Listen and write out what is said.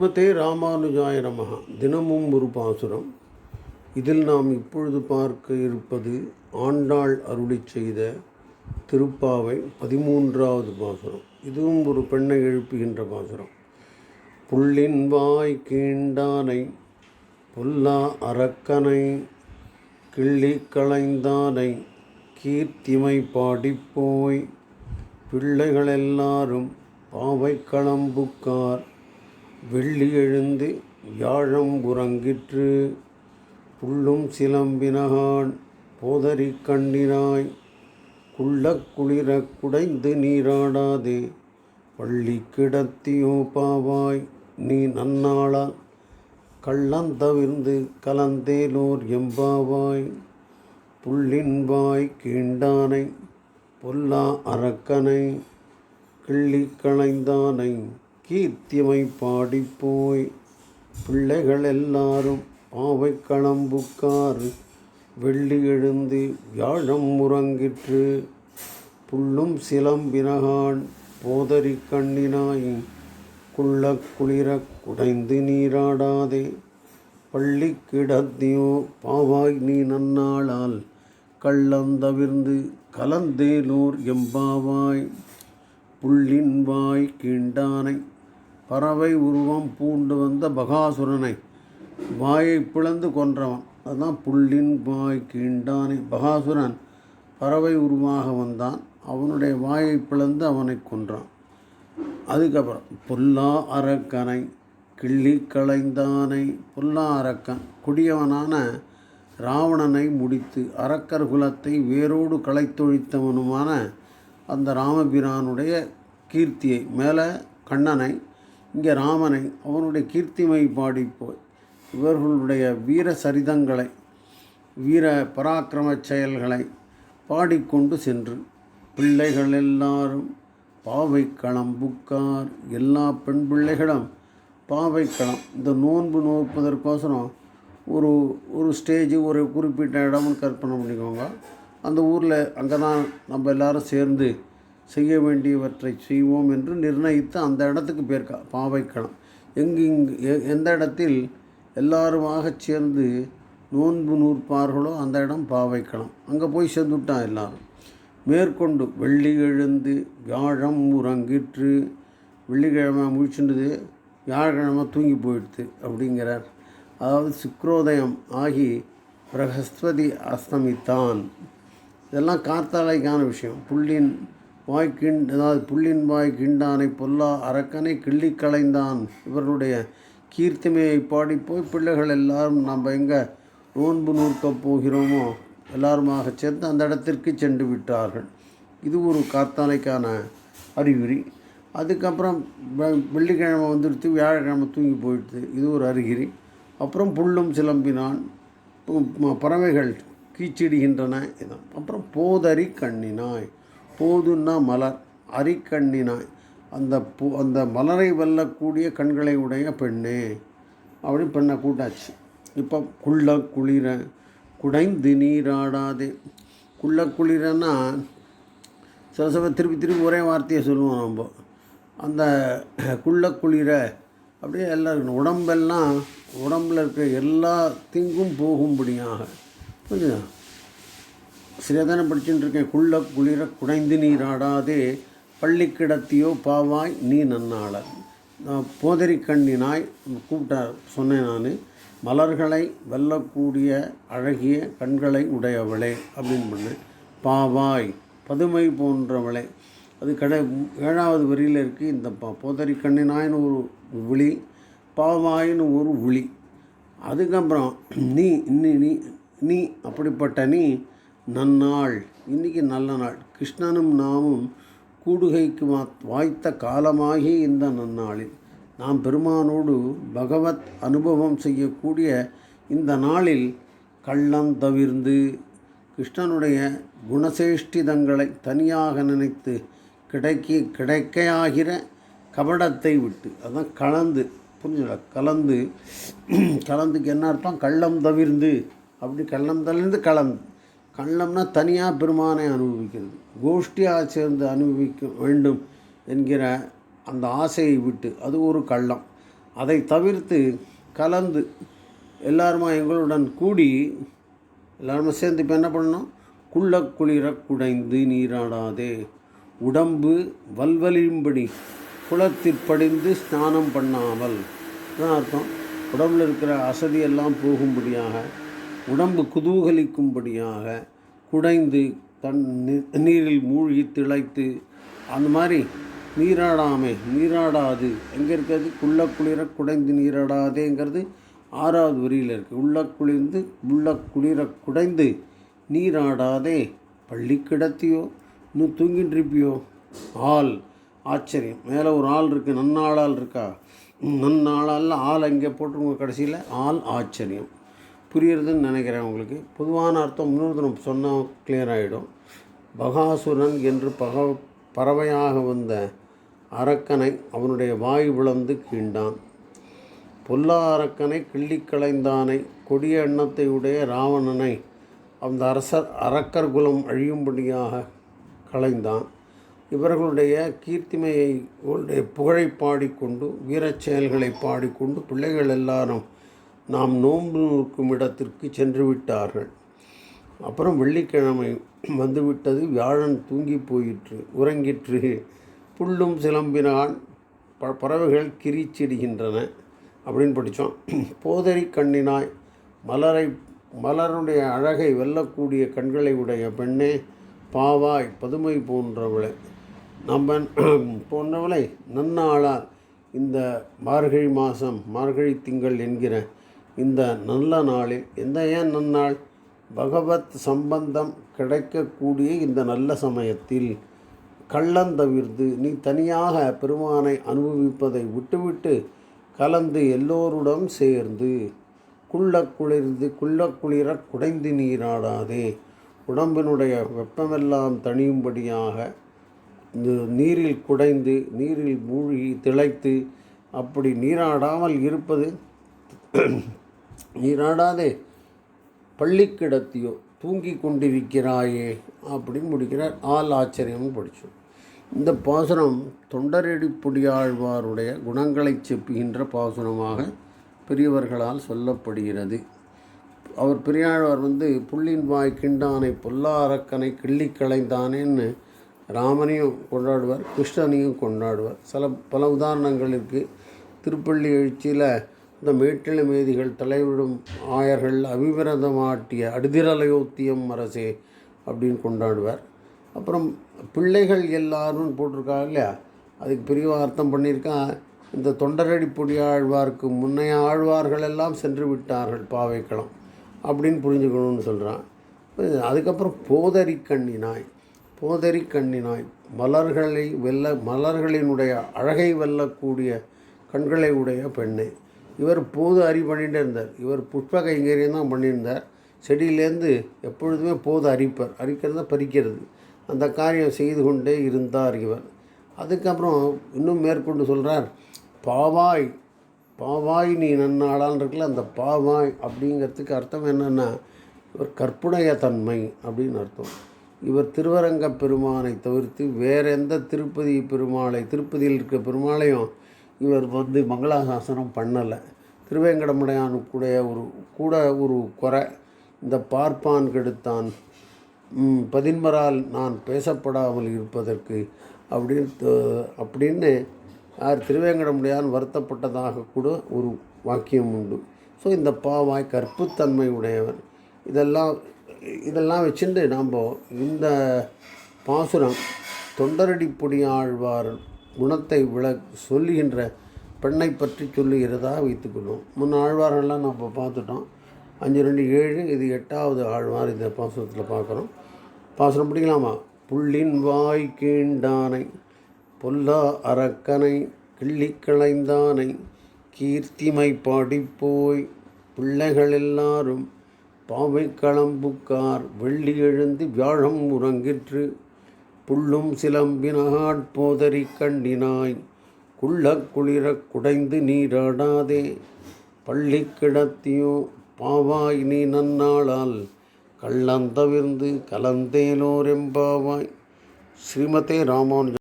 ஸ்ரீமதே ராமானுஜாய நமகா தினமும் ஒரு பாசுரம். இதில் நாம் இப்பொழுது பார்க்க இருப்பது ஆண்டாள் அருளி செய்த திருப்பாவை பதிமூன்றாவது பாசுரம். இதுவும் ஒரு பெண்ணை எழுப்புகின்ற பாசுரம். புள்ளின் வாய் கீண்டானை பொல்லா அரக்கனை கிள்ளி களைந்தானை கீர்த்திமை பாடிப்போய் பிள்ளைகளெல்லாரும் பாவை களம்புக்கார் வெள்ளி எழுந்து யாழம் உறங்கிற்று புள்ளும் சிலம்பினகான் போதறி கண்ணினாய் குள்ளக் குளிரக் குடைந்து நீராடாதே பள்ளி கிடத்தியோ பாவாய் நீ நன்னாளா? கள்ளந்தவிர்ந்து கலந்தேலோர் எம்பாவாய் புள்ளின்பாய் கீண்டானை பொல்லா அரக்கனை கிள்ளி களைந்தானை கீர்த்திமை பாடிப்போய் பிள்ளைகள் எல்லாரும் பாவை களம்புக்கார் வெள்ளி எழுந்து வியாழம் முறங்கிற்று. புள்ளும் சிலம்பினகான் போதரி கண்ணினாய் குள்ள குளிர குடைந்து நீராடாதே. பள்ளி கிடத்தியோ பாவாய் நீ நன்னாளால் கள்ளந்தவிர்ந்து கலந்தேலூர் எம்பாவாய். புள்ளின் வாய் கீண்டானை பறவை உருவம் பூண்டு வந்த பகாசுரனை. வாயை பிளந்து கொன்றவன். அதுதான் புள்ளின் வாய் கீண்டானை. பகாசுரன் பறவை உருவாக வந்தான். அவனுடைய வாயை பிளந்து அவனை கொன்றான். அதுக்கப்புறம் புல்லா அரக்கனை கிள்ளி களைந்தானை. புல்லா அரக்கன் கொடியவனான ராவணனை முடித்து அரக்கர் குலத்தை வேரோடு களைத்தொழித்தவனுமான அந்த ராமபிரானுடைய கீர்த்தியை மேலே கண்ணனை இங்கே ராமனை அவனுடைய கீர்த்திமை பாடிப்போய். இவர்களுடைய வீர சரிதங்களை வீர பராக்கிரம செயல்களை பாடிக்கொண்டு சென்று பிள்ளைகள் எல்லாரும் பாவை களம்புக்கார் எல்லா பெண் பிள்ளைகளும் பாவை களம் இந்த நோன்பு நோப்பதற்கோசரம் ஒரு ஒரு ஸ்டேஜ் ஒரு குறிப்பிட்ட இடம்னு கற்பனை பண்ணிக்கோங்க. அந்த ஊரில் அங்கே தான் நம்ம எல்லாரும் சேர்ந்து செய்ய வேண்டியவற்றை செய்வோம் என்று நிர்ணயித்து அந்த இடத்துக்கு போயிருக்கா பாவைக்களம் எங்கு இங்கு எ- எந்த இடத்தில் எல்லாருமாக சேர்ந்து நோன்பு நூற்பார்களோ அந்த இடம் பாவைக்களம் அங்கே போய் சேர்ந்துட்டான் எல்லாரும். மேற்கொண்டு வெள்ளி எழுந்து வியாழம் உறங்கிற்று. வெள்ளிக்கிழமை முழிச்சுண்டுது வியாழக்கிழமை தூங்கி போயிடுது அப்படிங்கிறார். அதாவது சுக்ரோதயம் ஆகி பிரகஸ்பதி அஸ்தமித்தான். இதெல்லாம் கார்த்தாலைக்கான விஷயம். புள்ளின் வாய் கிண் அதாவது புள்ளின் வாய் கிண்டானை பொல்லா அரக்கனை கிள்ளி களைந்தான். இவர்களுடைய கீர்த்திமையை பாடிப்போய் பிள்ளைகள் எல்லாரும் நம்ம எங்கே நோன்பு நூற்கப் போகிறோமோ எல்லாருமாக சேர்ந்து அந்த இடத்திற்கு சென்று விட்டார்கள். இது ஒரு காத்தாலைக்கான அறிகுறி. அதுக்கப்புறம் வெ- வெள்ளிக்கிழமை வந்துடுத்து வியாழக்கிழமை தூங்கி போயிடுது இது ஒரு அறிகுறி. அப்புறம் புல்லும் சிலம்பினான். பறவைகள் கீச்சிடுகின்றன. இதான் அப்புறம் போதரி கண்ணினாய். போதுன்னா மலர் அரிக்கண்ணினாய் அந்த பூ அந்த மலரை வெல்லக்கூடிய கண்களை உடைய பெண்ணே அப்படி பெண்ணை கூட்டாச்சு. இப்போ குள்ள குளிர குடைந்து நீராடாதே. குள்ள குளிரன்னா சில சமயம் திருப்பி திருப்பி ஒரே வார்த்தையை சொல்லுவோம் நம்ம. அந்த குள்ள குளிர அப்படியே எல்லாம் உடம்பெல்லாம் உடம்புல இருக்கிற எல்லா திங்கும் போகும்படியாக புரியுதா சிறிதானே படிச்சுட்டு இருக்கேன். குள்ள குளிர குடைந்து நீராடாதே பள்ளி கிடத்தியோ பாவாய் நீ நன்னாளர். போதரி கண்ணினாய் கூப்பிட்ட சொன்னேன் நான் மலர்களை வெல்லக்கூடிய அழகிய கண்களை உடையவளே அப்படின்னு பண்ணேன். பாவாய் பதுமை போன்றவளே. அது கடை ஏழாவது வரியில் இருக்குது இந்த பா போதரி கண்ணினாயின்னு ஒரு விழி பாவாயின்னு ஒரு விழி. அதுக்கப்புறம் நீ இன்னி நீ நீ அப்படிப்பட்ட நீ நன்னாள். இன்னைக்கு நல்ல நாள். கிருஷ்ணனும் நாமும் கூடுகைக்கு வா- வாய்த்த காலமாகி இந்த நன்னாளில் நாம் பெருமானோடு பகவத் அனுபவம் செய்யக்கூடிய இந்த நாளில் கள்ளம் தவிர்ந்து கிருஷ்ணனுடைய குணசேஷ்டிதங்களை தனியாக நினைத்து கிடைக்க கிடைக்கையாகிற கபடத்தை விட்டு அதான் கலந்து புரிஞ்சுடா கலந்து கலந்துக்கு என்ன அர்த்தம்? கள்ளம் தவிர்ந்து. அப்படி கள்ளம் தவிர்ந்து கலந்து. கள்ளம்னா தனியாக பெருமானை அனுபவிக்கிறது. கோஷ்டியாக சேர்ந்து அனுபவிக்க வேண்டும் என்கிற அந்த ஆசையை விட்டு அது ஒரு கள்ளம். அதை தவிர்த்து கலந்து எல்லாருமா எங்களுடன் கூடி எல்லாருமே சேர்ந்து இப்போ என்ன பண்ணணும்? குள்ள குளிர குடைந்து நீராடாதே. உடம்பு வல்வலியும்படி குளத்தில் படிந்து ஸ்நானம் பண்ணாமல். அதான் அர்த்தம். உடம்புல இருக்கிற அசதியெல்லாம் போகும்படியாக உடம்பு குதூகலிக்கும்படியாக குடைந்து தன் நீரில் மூழ்கி திளைத்து அந்த மாதிரி நீராடாமை நீராடாது. எங்கே இருக்கிறது? குள்ள குளிர குடைந்து நீராடாதேங்கிறது ஆறாவது வரியில் இருக்குது உள்ள குளிர்ந்து உள்ள குளிர குடைந்து நீராடாதே. பள்ளி கிடத்தியோ இன்னும் தூங்கிட்டு இருப்பியோ ஆள். ஆச்சரியம். மேலே ஒரு ஆள் இருக்குது நன்னாளால் இருக்கா? நன்னாளால் ஆள் எங்கே போட்டுருங்க கடைசியில்? ஆள் ஆச்சரியம். புரியுறதுன்னு நினைக்கிறேன் உங்களுக்கு. பொதுவான அர்த்தம் இன்னொருத்தரும் சொன்னால் கிளியர் ஆகிடும் பகாசுரன் என்று பக பறவையாக வந்த அரக்கனை அவனுடைய வாய் விளந்து கீண்டான். பொல்லா அரக்கனை கிள்ளி களைந்தானை கொடிய எண்ணத்தை உடைய ராவணனை அந்த அரசர் அரக்கர் குலம் அழியும்படியாக களைந்தான். இவர்களுடைய கீர்த்திமையை புகழை பாடிக்கொண்டு வீரச் செயல்களை பாடிக்கொண்டு பிள்ளைகள் எல்லாரும் நாம் நோன்பு நோக்கும் இடத்திற்கு சென்று விட்டார்கள். அப்புறம் வெள்ளிக்கிழமை வந்துவிட்டது. வியாழன் தூங்கி போயிற்று உறங்கிற்று. புல்லும் சிலம்பினான் ப பறவைகள் கிரிச்சிடுகின்றன அப்படின்னு படித்தோம். போதறி கண்ணினாய் மலரை மலருடைய அழகை வெல்லக்கூடிய கண்களை உடைய பெண்ணே பாவாய் பதுமை போன்றவளை. நம்ம போன்றவளை நன்னாளால் இந்த மார்கழி மாதம் மார்கழி திங்கள் என்கிற இந்த நல்ல நாளில் எந்த ஏன் நன்னாள்? பகவத் சம்பந்தம் கிடைக்கக்கூடிய இந்த நல்ல சமயத்தில் கள்ளந்தவிர்த்து நீ தனியாக பெருமானை அனுபவிப்பதை விட்டுவிட்டு கலந்து எல்லோருடன் சேர்ந்து குள்ள குளிர்ந்து குள்ள குளிர குடைந்து நீராடாதே. உடம்பினுடைய வெப்பமெல்லாம் தணியும்படியாக இந்த நீரில் குடைந்து நீரில் மூழ்கி திளைத்து அப்படி நீராடாமல் இருப்பது நீராடாதே பள்ளி கிடத்தியோ தூங்கி கொண்டிருக்கிறாயே அப்படின்னு முடிக்கிறார். ஆள் ஆச்சரியம்னு படித்தோம் இந்த பாசுரம் தொண்டரடி பொடியாழ்வாருடைய குணங்களை செப்புகின்ற பாசுரமாக பெரியவர்களால் சொல்லப்படுகிறது. அவர் பெரியாழ்வார் வந்து புள்ளின் வாய் கிண்டானை பொல்லா அரக்கனை கிள்ளி களைந்தானேன்னு ராமனையும் கொண்டாடுவார் கிருஷ்ணனையும் கொண்டாடுவார். சில பல உதாரணங்கள் இருக்குது திருப்பள்ளி எழுச்சியில் இந்த மேட்டில மேதிகள் தலைவிடும் ஆயர்கள் அவிவிரதமாட்டிய அடுதிரலையோத்தியம் அரசே அப்படின்னு கொண்டாடுவார். அப்புறம் பிள்ளைகள் எல்லாரும் போட்டிருக்காங்க இல்லையா? அதுக்கு பெரிய அர்த்தம் பண்ணியிருக்கான். இந்த தொண்டரடி பொடி ஆழ்வார்க்கு முன்னைய ஆழ்வார்கள் எல்லாம் சென்று விட்டார்கள் பாவைக்களம் அப்படின்னு புரிஞ்சுக்கணும்னு சொல்கிறான் அதுக்கப்புறம் போதரி கண்ணினாய் போதரி கண்ணினாய் மலர்களை வெல்ல மலர்களினுடைய அழகை வெல்லக்கூடிய கண்களை உடைய பெண்ணை. இவர் போது அறி பண்ணிகிட்டே இருந்தார். இவர் புஷ்ப கைங்கரியம் தான் பண்ணியிருந்தார். செடியிலேருந்து எப்பொழுதுமே போது அரிப்பர். அரிக்கிறது பறிக்கிறது. அந்த காரியம் செய்து கொண்டே இருந்தார் இவர். அதுக்கப்புறம் இன்னும் மேற்கொண்டு சொல்கிறார் பாவாய் பாவாய் நீ நன்னாளான் இருக்குல்ல அந்த பாவாய் அப்படிங்கிறதுக்கு அர்த்தம் என்னென்னா இவர் கற்புடைய தன்மை அப்படின்னு அர்த்தம். இவர் திருவரங்க பெருமானை தவிர்த்து வேற எந்த திருப்பதி பெருமாளை திருப்பதியில் இருக்க பெருமாளையும் இவர் வந்து மங்களாசாசனம் பண்ணலை. திருவேங்கடமுடையானுக்குடைய ஒரு கூட ஒரு குறை. இந்த பார்ப்பான் கெடுத்தான். பதின்மரால் நான் பேசப்படாமல் இருப்பதற்கு அப்படின்னு அப்படின்னு யார் திருவேங்கடமுடையான் வருத்தப்பட்டதாக கூட ஒரு வாக்கியம் உண்டு. ஸோ இந்த பாவாய் கற்புத்தன்மை உடையவன். இதெல்லாம் இதெல்லாம் வச்சுட்டு நாம் இந்த பாசுரம் தொண்டரடி பொடியாழ்வார் குணத்தை விள சொல்லுகின்ற பெண்ணை பற்றி சொல்லுகிறதா வைத்துக்கொள்வோம். முன்ன ஆழ்வாரெல்லாம் நம்ம பார்த்துட்டோம். அஞ்சு ரெண்டு ஏழு இது எட்டாவது ஆழ்வார் இந்த பாசனத்தில் பார்க்குறோம். பாசனம் பிடிக்கலாமா? புள்ளின் வாய் கீண்டானை பொல்லா அரக்கனை கிள்ளி களைந்தானை கீர்த்திமை பாடிப்போய் பிள்ளைகள் எல்லாரும் பாவை களம்புக்கார் வெள்ளி எழுந்து வியாழம் உறங்கிற்று புள்ளும் சிலம்பினாட் போதறி கண்டினாய். குள்ள குளிர குடைந்து நீராடாதே பள்ளி கிடத்தியோ பாவாய் நீ நன்னாளால். கள்ளந்தவிர்ந்து கலந்தேலோரெம்பாவாய் ஸ்ரீமதே ராமானுஜ